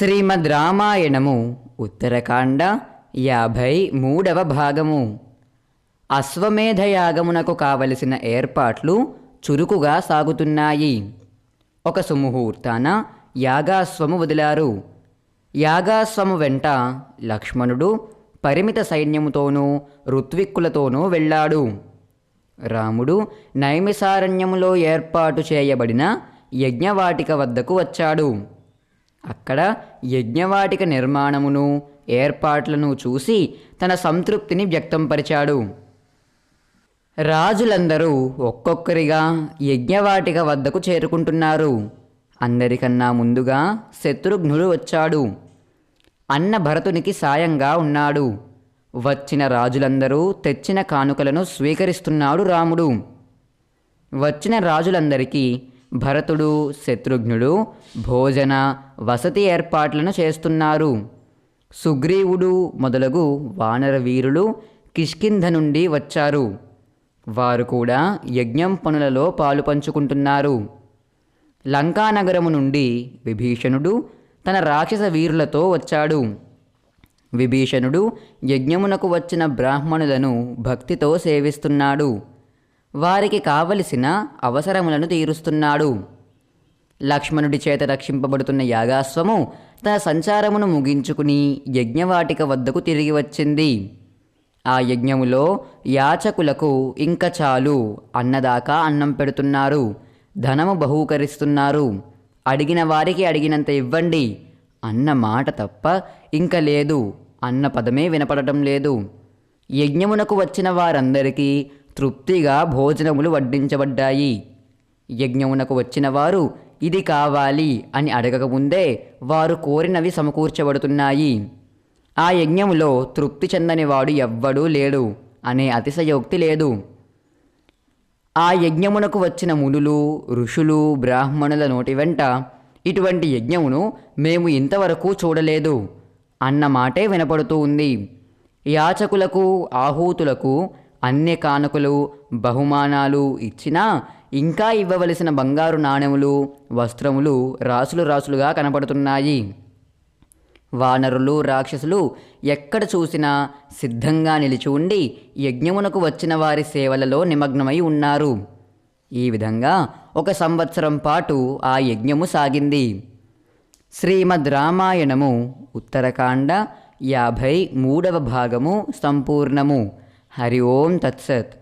శ్రీమద్ రామాయణము ఉత్తరకాండ యాభై మూడవ భాగము అశ్వమేధయాగమునకు కావలసిన ఏర్పాట్లు చురుకుగా సాగుతున్నాయి. ఒక సుముహూర్తాన యాగాశ్వము వదిలారు. యాగాశ్వము వెంట లక్ష్మణుడు పరిమిత సైన్యముతోనూ ఋత్విక్కులతోనూ వెళ్ళాడు. రాముడు నైమిసారణ్యములో ఏర్పాటు చేయబడిన యజ్ఞవాటిక వద్దకు వచ్చాడు. అక్కడ యజ్ఞవాటిక నిర్మాణమును ఏర్పాట్లను చూసి తన సంతృప్తిని వ్యక్తంపరిచాడు. రాజులందరూ ఒక్కొక్కరిగా యజ్ఞవాటిక వద్దకు చేరుకుంటున్నారు. అందరికన్నా ముందుగా శత్రుఘ్నుడు వచ్చాడు. అన్న భరతునికి సాయంగా ఉన్నాడు. వచ్చిన రాజులందరూ తెచ్చిన కానుకలను స్వీకరిస్తున్నాడు రాముడు. వచ్చిన రాజులందరికీ భరతుడు శత్రుఘ్నుడు భోజన వసతి ఏర్పాట్లను చేస్తున్నారు. సుగ్రీవుడు మొదలగు వానర వీరులు కిష్కింధ నుండి వచ్చారు. వారు కూడా యజ్ఞం పనులలో పాలు పంచుకుంటున్నారు. లంకానగరము నుండి విభీషణుడు తన రాక్షస వీరులతో వచ్చాడు. విభీషణుడు యజ్ఞమునకు వచ్చిన బ్రాహ్మణులను భక్తితో సేవిస్తున్నాడు. వారికి కావలసిన అవసరములను తీరుస్తున్నాడు. లక్ష్మణుడి చేత రక్షింపబడుతున్న యాగాస్వము తన సంచారమును ముగించుకుని యజ్ఞవాటిక వద్దకు తిరిగి వచ్చింది. ఆ యజ్ఞములో యాచకులకు ఇంక చాలు అన్నదాకా అన్నం పెడుతున్నారు. ధనము బహూకరిస్తున్నారు. అడిగిన వారికి అడిగినంత ఇవ్వండి. అన్న మాట తప్ప ఇంక లేదు. అన్న పదమే వినపడటం లేదు. యజ్ఞమునకు వచ్చిన వారందరికీ తృప్తిగా భోజనములు వడ్డించబడ్డాయి. యజ్ఞమునకు వచ్చిన వారు ఇది కావాలి అని అడగకముందే వారు కోరినవి సమకూర్చబడుతున్నాయి. ఆ యజ్ఞములో తృప్తి చెందని వాడు ఎవ్వడూ లేడు అనే అతిశయోక్తి లేదు. ఆ యజ్ఞమునకు వచ్చిన మునులు ఋషులు బ్రాహ్మణుల నోటి వెంట ఇటువంటి యజ్ఞమును మేము ఇంతవరకు చూడలేదు అన్న మాటే వినపడుతూ ఉంది. యాచకులకు ఆహూతులకు అన్ని కానుకలు బహుమానాలు ఇచ్చినా ఇంకా ఇవ్వవలసిన బంగారు నాణెములు వస్త్రములు రాసులు రాసులుగా కనపడుతున్నాయి. వానరులు రాక్షసులు ఎక్కడ చూసినా సిద్ధంగా నిలిచి ఉండి యజ్ఞమునకు వచ్చిన వారి సేవలలో నిమగ్నమై ఉన్నారు. ఈ విధంగా ఒక సంవత్సరం పాటు ఆ యజ్ఞము సాగింది. శ్రీమద్ రామాయణము ఉత్తరకాండ యాభై మూడవ భాగము సంపూర్ణము. हरि ओम तत्सत।